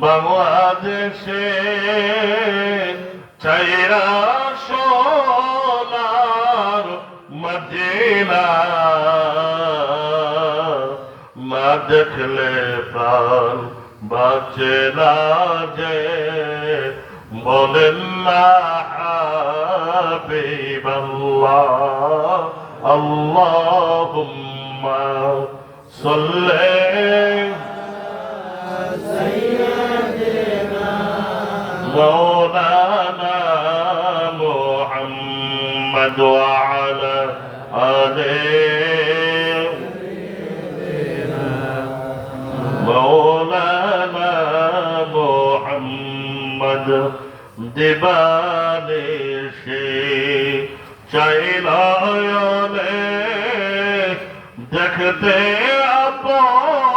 বাংলাদেশে চাইরা সোনার মদিনা না দেখলে প্রাণ বাঁচে না যে বলেন না আল্লাহুম্মা সাল্লি مولانا محمد وعلى آله مولانا محمد দিবানিশি চাইলায়নে দেখতে আপন